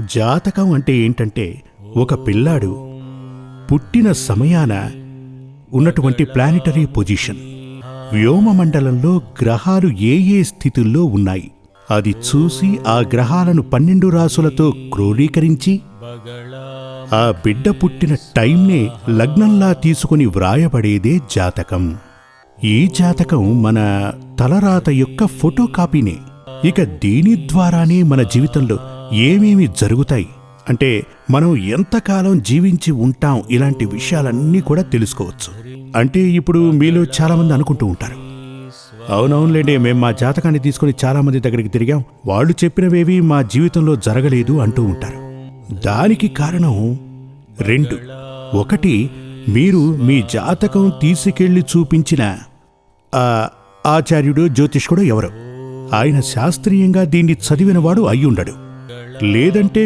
జాతకం అంటే ఏంటంటే ఒక పిల్లాడు పుట్టిన సమయాన ఉన్నటువంటి ప్లానిటరీ పొజిషన్ వ్యోమమండలంలో గ్రహాలు ఏ ఏ స్థితుల్లో ఉన్నాయి అది చూసి ఆ గ్రహాలను పన్నెండు రాసులతో క్రోడీకరించి ఆ బిడ్డ పుట్టిన టైంనే లగ్నంలా తీసుకుని వ్రాయబడేదే జాతకం. ఈ జాతకం మన తలరాత యొక్క ఫోటో కాపీనే. ఇక దీని ద్వారానే మన జీవితంలో ఏమేమి జరుగుతాయి? అంటే మనం ఎంతకాలం జీవించి ఉంటాం? ఇలాంటి విషయాలన్నీ కూడా తెలుసుకోవచ్చు. అంటే ఇప్పుడు మీలో చాలామంది అనుకుంటూ ఉంటారు. అవునవునులేండి మేము మా జాతకాన్ని తీసుకుని చాలామంది దగ్గరికి తిరిగాం. వాళ్ళు చెప్పినవేవి మా జీవితంలో జరగలేదు అంటూ ఉంటారు. దానికి కారణం రెండు. ఒకటి మీరు మీ జాతకం తీసుకెళ్ళి చూపించిన ఆ ఆచార్యుడు జ్యోతిష్కుడు ఎవరు? ఆయన శాస్త్రీయంగా దీన్ని చదివినవాడు అయ్యుండడు. లేదంటే